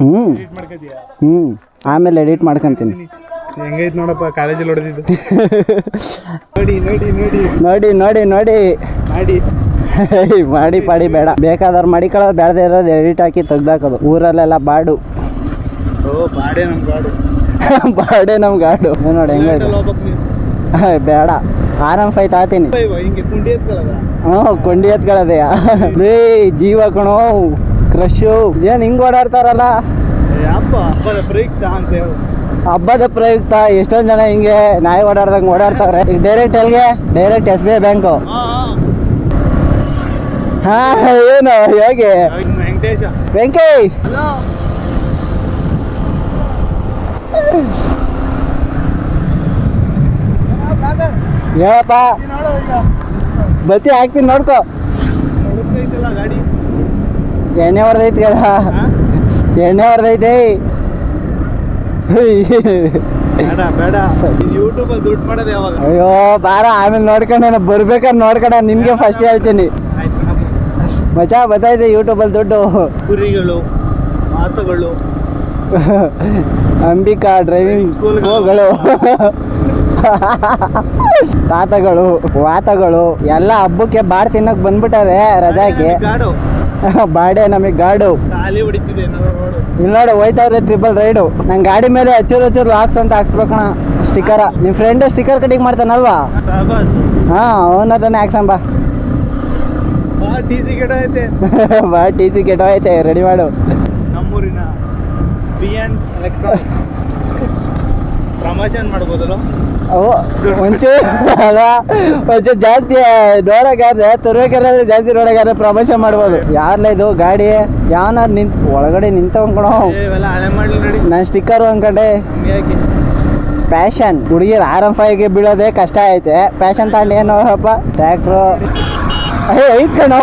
ಹ್ಞೂ. ಹ್ಞೂ. ಆಮೇಲೆ ಎಡಿಟ್ ಮಾಡ್ಕೊತೀನಿ. ಹೆಂಗೈತೆ ನೋಡಪ್ಪ ಕಾಲೇಜಲ್ಲಿ ಹೊಡೆದಿದ್ದು ನೋಡಿ ನೋಡಿ ನೋಡಿ. ನೋಡಿ ನೋಡಿ ನೋಡಿ. ಮಾಡಿ. ಮಾಡಿ ಪಾಡಿ ಬೇಡ. ಬೇಕಾದವ್ರು ಮಾಡಿಕೊಳ್ಳೋದು ಬೇಡದೇ ಇರೋದು ಎಡಿಟ್ ಹಾಕಿ ತೆಗ್ದಾಕೋದು. ಊರಲ್ಲೆಲ್ಲ ಬಾಡು. ಓ ಬಾಡೆ ನಮ್ಮ ಗಾಡು. ಬಾಡೆ ನಮ್ಮ ಗಾಡು. ನೋಡಿ ಹೆಂಗೈತೆ. ಬೇಡ. ಆರಾಮ್ ಫೈ ತಾತೀನಿ ಅಯ್ಯೋ, ಹಿಂಗೆ ಕುಂಡಿ ಎತ್ಕೊಳ್ಳೋದ? ಹ್ಞೂ ಕೊಂಡಿ ಎತ್ಕೊಳ್ಳೋದೆಯ? ಲೇ ಜೀವ ಕಣೋ. ಕ್ರಶು. ಏನು ಹಿಂಗೆ ಓಡಾಡ್ತಾರಲ್ಲ? ಹಬ್ಬದ ಪ್ರಯುಕ್ತ ಅಂತ ಹೇಳು. ಹಬ್ಬದ ಪ್ರಯುಕ್ತ ಎಷ್ಟೊಂದು ಜನ ಹಿಂಗೆ ನಾಯಿ ಓಡಾಡ್ದಂಗೆ ಓಡಾಡ್ತಾರೆ ಈಗ ಡೈರೆಕ್ಟ್ ಅಲ್ಲಿಗೆ direct S B I bank ಹಾ ಏನು ಹೇಗೆ? ವೆಂಕಟೇಶ. ವೆಂಕಿ ಹೇಳಪ್ಪ. ಬತ್ತಿ ಹಾಕ್ತೀನಿ ನೋಡ್ಕೋ. ಗಾಡಿ? ಎಣ್ಣೆ ಹೊಡೆದೈತಿ ಹಾ? ಎಣ್ಣೆ ಹೊಡೆದೈತಿ. ಅಯ್ಯೋ ಬಾರ. ಆಮೇಲೆ ನೋಡ್ಕೊಂಡೆ ಬರ್ಬೇಕಾದ್ರೆ ನೋಡ್ಕೊಂಡ. ನಿನ್ಗೆ ಫಸ್ಟ್ ಹೇಳ್ತೀನಿ. ಮಜಾ. ಯೂಟ್ಯೂಬ್ ಅಲ್ಲಿ ಯೂಟ್ಯೂಬಲ್ಲಿ ದುಡ್ಡು? ಕುರಿಗಳು ಮಾತುಗಳು. ಅಂಬಿಕಾ ಡ್ರೈವಿಂಗ್ ಸ್ಕೂಲ್ಗಳು ತಾತಗಳು ವಾತಗಳು ಎಲ್ಲ ಹಬ್ಬಕ್ಕೆ ಬಾರ್ ತಿನ್ನಕ್ ಬಂದ್ಬಿಟ್ಟಾರೆ ರಜಾಕ್ಕೆ. ಗಾಡು. ಬಾಡೆ ನಮಗೆ ಗಾಡು. ಇಲ್ಲ ನೋಡು ಹೋಯ್ತಾವ್ರೆ ಟ್ರಿಪಲ್ ರೈಡು ನಂಗೆ ಗಾಡಿ ಮೇಲೆ ಹಚ್ಚೂರು ಹಚ್ಚೂರು ಲಾಕ್ಸ್ ಅಂತ ಹಾಕ್ಸ್ಬೇಕಣ ಸ್ಟಿಕ್ಕರ ನಿಮ್ಮ ಫ್ರೆಂಡ್ ಸ್ಟಿಕರ್ ಕಟಿಂಗ್ ಮಾಡ್ತಾನಲ್ವಾ? ಹಾಂ ಅವನ ಹತ್ರನೇ ಹಾಕ್ಸಂಬ ಬಾ. ಟಿ ಸಿ ಕೆಡ ಐತೆ. ರೆಡಿ ಮಾಡು. ನಮ್ಮೂರಿನ ಬಿ ಎನ್ ಎಲೆಕ್ಟ್ರಾನಿಕ್ ಪ್ರಮೋಷನ್ ಮಾಡ್ಬೋದಲ್ಲ? ಒಂಚೂರು ಅಲ್ಲ ಒಂಚೂರು ಜಾಸ್ತಿ ನೋಡೋಕ್ಕಾದ್ರೆ ತುರುವೇಕೆರೆಯಲ್ಲಿ ಜಾಸ್ತಿ ನೋಡೋಕ್ಕಾದ್ರೆ ಪ್ರಮೋಷನ್ ಮಾಡ್ಬೋದು. ಯಾರಲ್ಲ ಇದು ಗಾಡಿ ಯಾವನ ನಿಂತ ಒಳಗಡೆ ನಡಿ ನಾನು ಸ್ಟಿಕ್ಕರು ಹಾಕಿ. ಪ್ಯಾಷನ್ ಹುಡುಗಿರು ಆರ್ ಎಂ ಫೈವ್ಗೆ ಬೀಳೋದೇ ಕಷ್ಟ ಐತೆ. ಪ್ಯಾಷನ್ ತಗೊಂಡು ಏನು ಅಪ್ಪ ಟ್ರ್ಯಾಕ್ಟ್ರು ಅಯ್ಯೋ ಐತ್ ಕಣೋ.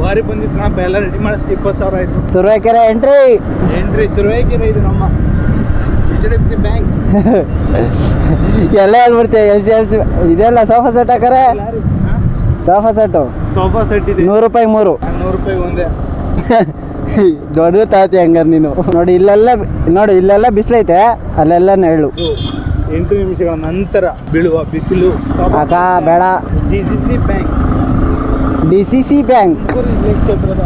ಬಾರಿ ಬಂದಿತ್ತು ನಾ ಎಲ್ಲ ರೆಡಿ ಮಾಡಿ ಇಪ್ಪತ್ತು ಸಾವಿರ ಆಯ್ತು. ತುರುವೇಕೆರೆ ಎಂಟ್ರಿ ಎಂಟ್ರಿ ತುರುವೇಕೆರೆ ಇದು ನಮ್ಮ ಬ್ಯಾಂಕ್ ಎಲ್ಲ ಹೇಳ್ಬಿಡ್ತೀವಿ ಎಚ್ ಡಿ ಎಫ್ ಸಿ ಇದೆಲ್ಲ ಸೋಫಾ ಸೆಟ್ ಹಾಕರೆ? ಸೋಫಾ ಸೆಟ್ಟು ಸೋಫಾ ಸೆಟ್ ಇದೆ. ನೂರು ರೂಪಾಯಿ ಮೂರು. ನೂರು ರೂಪಾಯಿ ಒಂದೇ. ದೊಡ್ಡದು ತಾತಿ ಹಂಗಾರೆ ನೀನು. ನೋಡಿ ಇಲ್ಲೆಲ್ಲ ನೋಡಿ ಇಲ್ಲೆಲ್ಲ ಬಿಸಿಲೈತೆ ಅಲ್ಲೆಲ್ಲ ನೆರಳು. ಎಂಟು ನಿಮಿಷಗಳ ನಂತರ ಬೀಳುವ ಬಿಸಿಲು. ಅಕ್ಕ ಬೇಡ. D C C bank D C C bank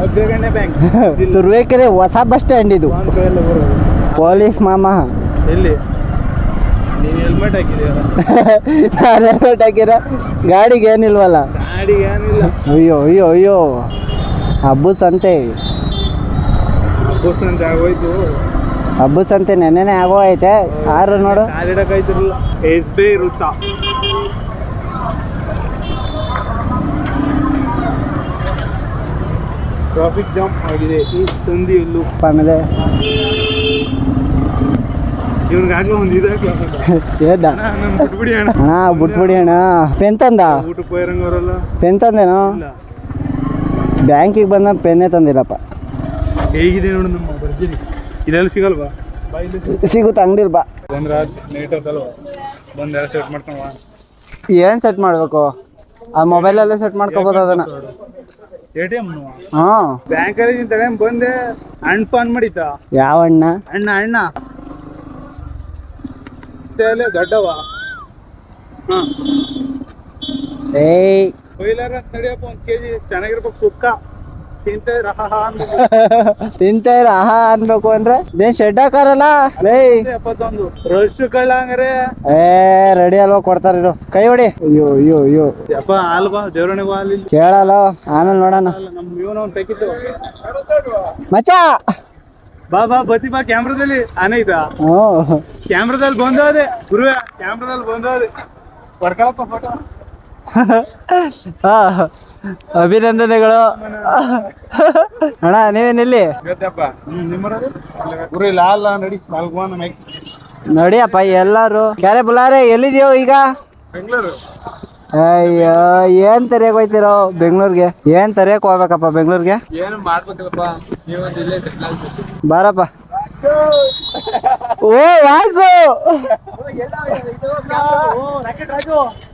ಅಗ್ರಗಣ್ಯ bank. Turuvekere ಹೊಸ ಬಸ್ ಸ್ಟ್ಯಾಂಡ್ ಇದು. ಪೊಲೀಸ್ ಮಾಮ. ಎಲ್ಲಿ? ನೀನು ಹೆಲ್ಮೆಟ್ ಹಾಕಿದೆಯಲ್ಲ ನಾನು ಹೆಲ್ಮೆಟ್ ಹಾಕಿರ ಗಾಡಿಗೆ ಏನಿಲ್ವಲ್ಲ? ಗಾಡಿಗೆ ಏನಿಲ್ಲ. ಅಯ್ಯೋ ಅಯ್ಯೋ ಅಯ್ಯೋ. ಹಬ್ಬದ ಸಂತೆ ಹಬ್ಬ ಸಂತೆ ಆಗೋಯ್ತು. ಹಬ್ಬದ ಸಂತೆ ನೆನ್ನೆನೆ ಆಗೋ ಐತೆ ಆರು ನೋಡು? ಕಾಲಿಡಕ್ಕಾಯ್ತಿರಲ್ಲ ಎಸ್ ಬಿ ಐ ವೃತ್ತ. ಟ್ರಾಫಿಕ್ ಜಾಮ್ ಆಗಿದೆ. ಈ ತಂದಿಯಲ್ಲೂ ಆಮೇಲೆ ಇವ್ರಿಗಾಗ್ಲೂ ಒಂದು ಇದಾಗ್ಲ ಏದ ನಮ್ಮ ಬಿಟ್ಬಿಡಿ ಅಣ್ಣ ಅಣ್ಣ ಬಿಟ್ಬಿಡಿ ಅಣ್ಣ ಪೆನ್ ತಂದ ಊಟಕ್ಕೆ ಪೆನ್ ಅವರಲ್ಲ ಪೆನ್ ತಂದೇನೋ? ಇಲ್ಲ. ಬ್ಯಾಂಕಿಗೆ ಬಂದ ಪೆನ್ನೇ ತಂದಿಲ್ಲಪ್ಪ. ಹೇಗಿದೆ ನೋಡು ನಮ್ಮ ಬರ್ತೀನಿ ಇದೆಲ್ಲ ಸಿಗಲ್ವಾ? ಸಿಗುತ್ತೆ ಅಂಗಡಿಲ್ ಬಾ. ಬಂದ್ರೆ ನೈಟ್ ಹೊತ್ತಲ್ವ ಬಂದು ಎಲ್ಲ ಸೆಟ್ ಬಾ. ಏನು ಸೆಟ್ ಮಾಡಬೇಕು? ಆ ಮೊಬೈಲಲ್ಲೇ ಸೆಟ್ ಮಾಡ್ಕೋಬೋದು ಅದನ್ನ. ಎ ಟಿ ಎಂ ಹಾಂ. ಬ್ಯಾಂಕಲ್ಲಿ ನಿಂತ ಬಂದೆ ಅಣ್ಣ ಫೋನ್ ಮಾಡಿತಾ ಯಾವ ಅಣ್ಣ ಅಣ್ಣ ಅಣ್ಣ. ಅಲ್ಲೇ ದೊಡ್ಡವ. ಹಾಂ. ಏಯ್. ಕೊಯ್ಲಾರ ನಡಿಯಪ್ಪ ಒಂದು ಕೆ ಜಿ ಚೆನ್ನಾಗಿರ್ಬೇಕು ಸುಕ್ಕ. ಅಂದ್ಬಿಟ್ಟು. ತಿಂತೇರ ಆಹಾ ಅನ್ಬೇಕು ಅಂದ್ರೆ? ನೀನ್ ಶೆಡ್ ಹಾಕಾರಲ್ಲ? ಏಯ್. ಎಪ್ಪತ್ತೊಂದು. ರಶ್ ಕಳ್ಳಂಗ್ರೆ. ಏ ರೆಡಿ ಅಲ್ವಾ ಕೊಡ್ತಾರ ಇರು. ಕೈ ಹೊಡಿ. ಅಯ್ಯೋ ಅಯ್ಯೋ ಅಯ್ಯೋ. ಯಪ್ಪ ಅಲ್ವಾ ದೇವ್ರಣಿಗೂ ಬಾ ಅಲ್ಲಿ. ಕೇಳಲ್ಲ ಆಮೇಲೆ ನೋಡೋಣ. ನಮ್ ನಮ್ಮ ಇವನ ಒಂದು ತೆಗಿತು. ಮಚ್ಚಾ! ಬಾ ಬಾ ಬತ್ತಿ ಬಾ ಕ್ಯಾಮ್ರಾದಲ್ಲಿ ಅನೈತ ಹ್ಞೂ ಕ್ಯಾಮ್ರಾದಲ್ಲಿ ಬಂದೋದೆ ಗುರುವೆ ಕ್ಯಾಮ್ರಾದಲ್ಲಿ ಬಂದೋದೆ ಹೊಡ್ಕೊಳಪ್ಪ ಫೋಟೋ ಹಾ. ಅಭಿನಂದನೆಗಳು. ಅಣ್ಣ ನೀವೇನಿಲ್ಲಿ? ನೋಡಿಯಪ್ಪ ಎಲ್ಲಾರು. ಯಾರೇ ಬುಲಾರೆ ಎಲ್ಲಿದ್ಯೋ ಈಗ? ಬೆಂಗಳೂರು. ಅಯ್ಯೋ ಏನ್ ತರಿಯಕ್ ಹೋಯ್ತಿರೋ ಬೆಂಗ್ಳೂರ್ಗೆ? ಏನ್ ತರಿಯಕ್ ಹೋಗ್ಬೇಕಪ್ಪ ಬೆಂಗ್ಳೂರ್ಗೆ? ಏನು ಮಾಡ್ಬೇಕಲ್ಲಪ್ಪ ನೀವೊಂದು ಇಲ್ಲೇ ಬಾರಪ್ಪ. ಓ ವಾಸು!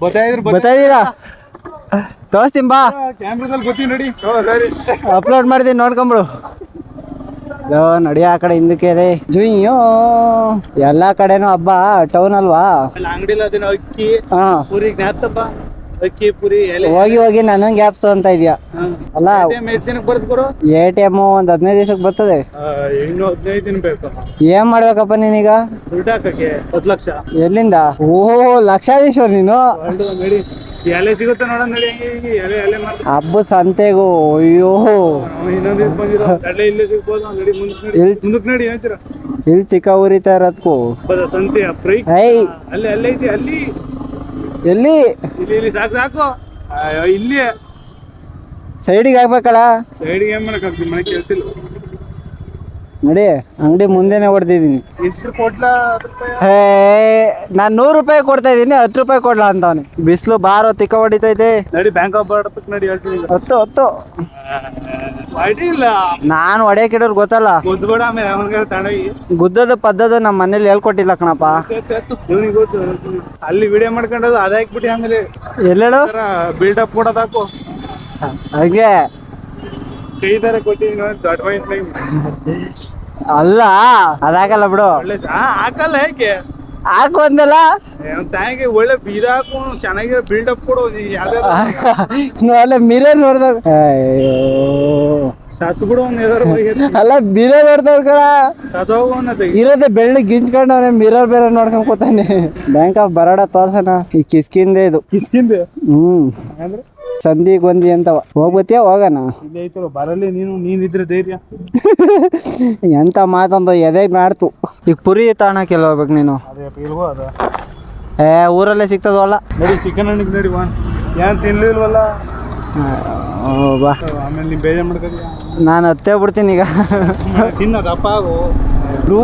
ಗೊತ್ತಾಯ್ತು ಗೊತ್ತಾಯಿದ್ದೀರಾ ತೋರಿಸ್ತೀನಿ ಬಾ. ಕ್ಯಾಮ್ರಾದಲ್ಲಿ ಗೊತ್ತಿ ನೋಡಿ. ಸರಿ. ಅಪ್ಲೋಡ್ ಮಾಡಿದೀನಿ ನೋಡ್ಕೊಂಬಿಡು. ಲೋ ನಡಿ ಆ ಕಡೆ ಹಿಂದಕ್ಕೆ ರೀ. ಜುಯ್ಯೋ. ಎಲ್ಲ ಕಡೆನೂ ಹಬ್ಬ ಟೌನ್ ಅಲ್ವಾ? ಅಂಗಡಿಲಿ ಅದೇನೋ ಅಕ್ಕಿ ಹಾ. ಊರಿಗೆ ಜ್ಞಾತಪ್ಪ ಅಕ್ಕಿ ಪುರಿ ಎಲೆ. ಹೋಗಿ ಹೋಗಿ ನನ್ನ ಗ್ಯಾಪ್ಸ್ ಅಂತ ಇದೆಯಾ? ಅಲ್ಲ ಎಷ್ಟು ದಿನಕ್ಕೆ ಎ ಟಿ ಎಂ ಒಂದ್ ಹದಿನೈದು ದಿವಸಕ್ಕೆ ಬರ್ತದೆ. ಆ, ಇನ್ನು ಹದಿನೈದು ದಿನ ಬೇಕು. ಏನ್ ಮಾಡ್ಬೇಕಪ್ಪ ನೀನೀಗ? ದುಡ್ಡು ಹಾಕಕ್ಕೆ ಹತ್ತು ಲಕ್ಷ. ಎಲ್ಲಿಂದ? ಓಹೋ ಲಕ್ಷಾಧೀಶ್ವರ್ ನೀನು? ಹಬ್ಬ ನಡಿ. ಎಲೆ ಸಿಗುತ್ತೆ ನೋಡ ನಡಿ ಹಂಗೆ ಹಿಂಗೆ ಎಲೆ ಎಲೆ ಮಾಡ್ತಾರೆ ಹಬ್ಬದ ಸಂತೆಗೂ ಅಯ್ಯೋ. ಇನ್ನೊಂದು ಇದು ಬಂದಿರೋ ಕಡಲೆ ಇಲ್ಲೇ ಸಿಗ್ಬೋದು ನಡಿ ಮುಂದಕ್ಕೆ ನಡಿ. ಎಲ್- ಮುಂದಕ್ಕೆ ನಡಿ ಏನಂತೀರ ಇಲ್ಲಿ ಚಿಕ್ಕ ಉರಿತಾ ಇರೋದ್ಕು. ಹಬ್ಬದ ಸಂತೆ ಪ್ರೈ ಐ ಅಲ್ಲಿ ಅಲ್ಲೇ ಐತಿ ಅಲ್ಲಿ. ಎಲ್ಲಿ? ಇಲ್ಲಿ ಇಲ್ಲಿ ಸಾಕು ಸಾಕು. ಅಯ್ಯೋ ಇಲ್ಲಿ ಸೈಡಿಗೆ ಆಗ್ಬೇಕಲ್ಲ ಸೈಡ್ಗೆ ಏನ್ ಮಾಡಕ್ ಮನೆ ಕೇಳ್ತಿಲ್ಲ ನಡಿ ಅಂಗಡಿ ಮುಂದೆನೆ ಹೊಡೆದಿದ್ದೀನಿ. ಹೇ ನಾನು ನೂರು ರೂಪಾಯಿ ಕೊಡ್ತಾ ಇದ್ದೀನಿ ಹತ್ತು ರೂಪಾಯಿ ಕೊಡ್ಲಾ ಅಂತವನಿ ಬಿಸಿಲು ಬಾರೋ ತಿಕ್ಕ ಹೊಡಿತೈತೆ ನಡಿ ಬ್ಯಾಂಕ್ ಆಫ್ ಬರೋದಕ್ಕೆ ನಡಿ ಹೇಳ್ತೀನಿ. ಹತ್ತು ಹತ್ತು. ನಾನು ಹೊಡೆಯಕ್ಕೆ ಇಡೋರು ಗೊತ್ತಲ್ಲ. ಗೊತ್ತಬೇಡ ಆಮೇಲೆ ಅವನಿಗೆ ತಣ್ಣಗಿ ಗುದ್ದದ ಪದ್ದದ ನಮ್ಮ ಮನೇಲಿ ಹೇಳ್ಕೊಟ್ಟಿಲ್ಲ ಕಣಪ್ಪ. ಇವನಿಗೆ ಗೊತ್ತು ಅಲ್ಲಿ ವಿಡಿಯೋ ಮಾಡ್ಕೊಂಡದು ಅದಾಕ್ಬಿಟ್ಟು ಆಮೇಲೆ ಎಲ್ಲೇಳು ಬಿಲ್ಡಪ್ ಕೊಡೋದಾಕು ಹಂಗೆ ಹಾಗೆ. ಕೈ ತರ ಕೊಟ್ಟಿದ್ದೀನಿ ವಯಸ್ಸಿನಾಗ ಅಲ್ಲ ಅದಾಗಲ್ಲ ಬಿಡು. ಹಾಕಲ್ಲ ಹೇಗೆ ಹಾಕು ಅಂದಲ್ಲ ತಾಯಿಗೆ ಒಳ್ಳೆ ಬೀದ ಹಾಕು ಚೆನ್ನಾಗಿರೋ ಬಿಲ್ಡಪ್ ಕೊಡು ಅಲ್ಲ ಮಿರರ್ ನೋಡ್ದಾಗ ಅಯ್ಯೋ. ಸತ್ತು ಬಿಡು ಅಲ್ಲ ಮಿರರ್ ನೋಡ್ದವ್ರ ತೆಗಿ ಇರೋದೇ ಬೆಳ್ಳಿ ಗಿಂಚ್ಕೊಂಡು ಅವನೇ ಮಿರರ್ ಬೇರೆ ನೋಡ್ಕೊಂಡ್ ಕೂತಾನೆ. ಬ್ಯಾಂಕ್ ಆಫ್ ಬರೋಡ ತೋರ್ಸಣ. ಈ ಕಿಸ್ಕಿಂದೆ ಇದು. ಕಿಸ್ಕಿಂದೆ ಹ್ಮ್. ಅಂದ್ರೆ? ಸಂಧಿ ಗೊಂದಿ ಅಂತವ ಹೋಗ್ಬತ್ತೀಯ ಹೋಗೋಣ? ಇಲ್ಲಿ ಐತಲ್ಲ ಬರಲಿ ನೀನು ನೀನಿದ್ರೆ ಧೈರ್ಯ. ಎಂತ ಮಾತಂದು ಎದೆ ಮಾಡ್ತು ಈಗ ಪುರಿ ತಾಣಕ್ಕೆಲ್ಲ ಹೋಗ್ಬೇಕು ನೀನು? ಅದೇ ಇಲ್ವೋ ಅದ? ಏ ಊರಲ್ಲೇ ಸಿಗ್ತದವಲ್ಲ ನೋಡಿ ಚಿಕನ್ ಹಣ್ಣಿಗೆ ನೋಡಿ ಬಾ. ಏನ್ ತಿನ್ಲಿಲ್ವಲ್ಲ? ಓ ಬಾ. ಆಮೇಲೆ ನೀ ಬೇಜಾರ್ ಮಾಡ್ಕೊತೀಯ ನಾನು ಹತ್ತೇ ಬಿಡ್ತೀನಿ ಈಗ. ತಿನ್ನ ದಪ್ಪ ಆಗು. ರೂ.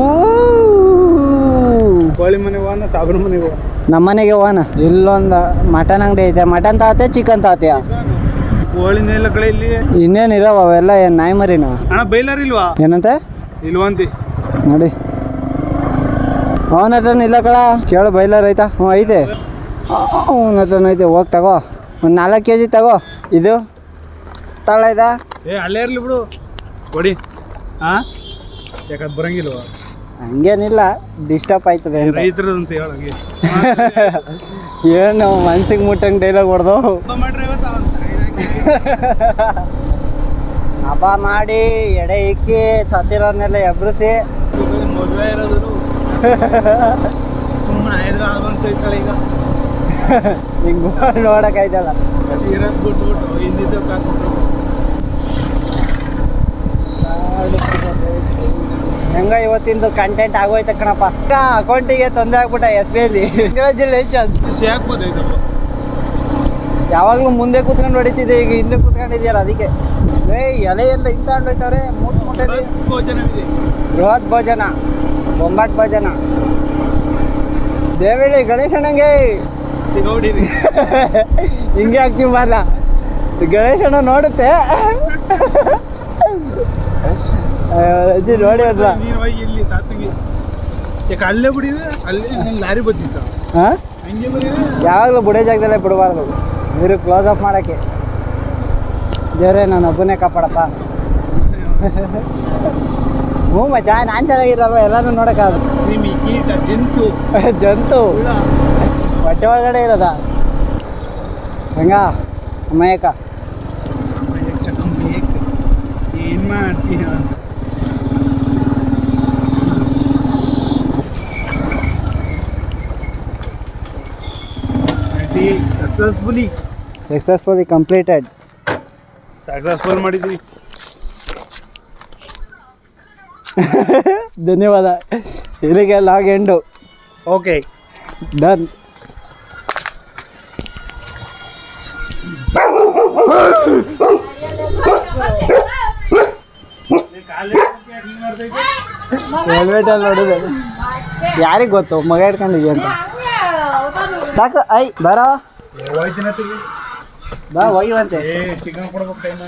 ಕೋಳಿ ಮನೆ ಹೋಗೋಣ ಸಾಬ್ರ ಮನೆಗೆ ಹೋಗೋಣ ನಮ್ಮನೆಗೆ ಹೋಗೋಣ ಇಲ್ಲೊಂದು ಮಟನ್ ಅಂಗಡಿ ಐತೆ. ಮಟನ್ ತಾತೆ ಚಿಕನ್ ತಾತೆಯ? ಕೋಳಿನ ಇಲ್ಲ ಕಡೆ ಇಲ್ಲಿ? ಇನ್ನೇನು ಇದಾವ ಅವೆಲ್ಲ ಏನು ನಾಯಿ ಮರಿನ? ಅಣ್ಣ ಬೈಲಾರ ಇಲ್ವಾ? ಏನಂತೆ? ಇಲ್ವಂತಿ. ನೋಡಿ. ಅವನ ಹತ್ರನ ಇಲ್ಲ ಕಳ. ಕೇಳು ಬೈಲರ್ ಐತಾ? ಹ್ಞೂ ಐತೆ. ಅವನ ಹತ್ರನ ಐತೆ. ಹೋಗಿ ತಗೋ. ಒಂದು ನಾಲ್ಕು ಕೆ ಜಿ ತಗೋ. ಇದು? ತಳ ಇದ? ಏ ಅಲ್ಲೇ ಇರ್ಲಿ ಬಿಡು. ಕೊಡಿ. ಹಾಂ ಯಾಕಂದ್ ಬರಂಗಿಲ್ವಾ? ಹಂಗೇನಿಲ್ಲ ಡಿಸ್ಟರ್ಬ್ ಆಯ್ತದೆ ಅಂತ. ರೈತರು ಅಂತ ಹೇಳಂಗೆ ಏನು ಮನ್ಸಿಗೆ ಮುಟ್ಟಂಗೆ ಡೈಲಾಗ್ ಹೊಡೆದು. ಹಬ್ಬ ಮಾಡಿ ಎಡೆ ಇಕ್ಕಿ ಸತ್ತಿರೋನ್ನೆಲ್ಲ ಎಬ್ರಿಸಿ. ಮದುವೆ ಇರೋದು ಸುಮ್ಮನೆ ಐತಲ್ಲ ಈಗ. ಹಿಂಗೆ ನೋಡೋಕ್ಕಾಯ್ತಲ್ಲ ಇರೋದು ಬಿಟ್ಬಿಟ್ಟು ಹಿಂದಿದ್ದು ಹೆಂಗ ಇವತ್ತಿಂದು ಕಂಟೆಂಟ್ ಆಗೋಯ್ತ ಕಣಪ್ಪ. ಅಕೌಂಟಿಗೆ ತೊಂದರೆ ಆಗ್ಬಿಟ್ಟ ಎಸ್ ಬಿ ಐಲಿ ಕಂಗ್ರ್ಯಾಚುಲೇಷನ್ ಯಾವಾಗಲೂ ಮುಂದೆ ಕೂತ್ಕೊಂಡು ಹೊಡಿತಿದ್ದೆ ಈಗ ಹಿಂದೆ ಕೂತ್ಕೊಂಡಿದ್ಯಲ್ಲ ಅದಕ್ಕೆ. ಏ ಎಲೆ ಎಲ್ಲ ಇಂತ ಹೊಯ್ತವ್ರೆ ಮೂಟ್ ಭೋಜನವಿದೆ ಬೃಹತ್ ಭೋಜನ ಬೊಂಬಾಟ್ ಭೋಜನ. ದೇವಳ್ಳಿ ಗಣೇಶಣ್ಣಂಗೆ ನೋಡಿರಿ. ಹಿಂಗೆ ಹಾಕ್ತೀವಿ ಮಾರ್ಲ. ಗಣೇಶನ ನೋಡುತ್ತೆ. ಅಜ್ಜಿ ನೋಡಿ ನೀರು ಹೋಗಿ ಇಲ್ಲಿ ತಾತಂಗಿ. ಯಾಕೆ ಅಲ್ಲೇ ಲಾರಿ ಬದ್ದಿತ್ತ? ಹಾಂ ಹಂಗೆ ಯಾವಾಗಲೂ ಬುಡೇ ಜಾಗದಲ್ಲೇ ಬಿಡಬಾರ್ದು. ನೀರು ಕ್ಲೋಸ್ ಅಪ್ ಮಾಡೋಕ್ಕೆ. ದೇವ್ರೆ ನಾನು ಒಬ್ಬನೇ ಕಾಪಾಡಪ್ಪ. ಹ್ಞೂ ಮಚ್ಚ ನಾನು ಚೆನ್ನಾಗಿರಲ್ವ ಎಲ್ಲಾನು ನೋಡೋಕ್ಕಾಗ ಕೀಟ ಜಂತು. ಜಂತು. ಹೊಟ್ಟೆ ಒಳಗಡೆ ಇರೋದ? ಹಂಗ ಅಮ್ಮಯ್ಯಕ್ಕ. ಏನ್ ಸಕ್ಸಸ್ಫುಲಿ ಸಕ್ಸಸ್ಫುಲಿ ಕಂಪ್ಲೀಟೆಡ್ ಸಕ್ಸಸ್ಫುಲ್ ಮಾಡಿದ್ವಿ. ಧನ್ಯವಾದ. ಇಲ್ಲಿಗೆ ಲಾಗ್ ಎಂಡು. ಓಕೆ ಡನ್ ಹೆಲ್ಮೆಟಲ್ಲಿ ನೋಡಿದೆ. ಯಾರಿಗೆ ಗೊತ್ತು? ಮಗ ಹಿಡ್ಕೊಂಡಿದ್ಯ ಅಂತ? ಸಾಕು ಐ ಬರೋ. ಬಾ ಒಯ್ಯುವಂತೆ. ಚಿಕನ್ ಕೊಡ್ಬೇಕು ಟೈಮ್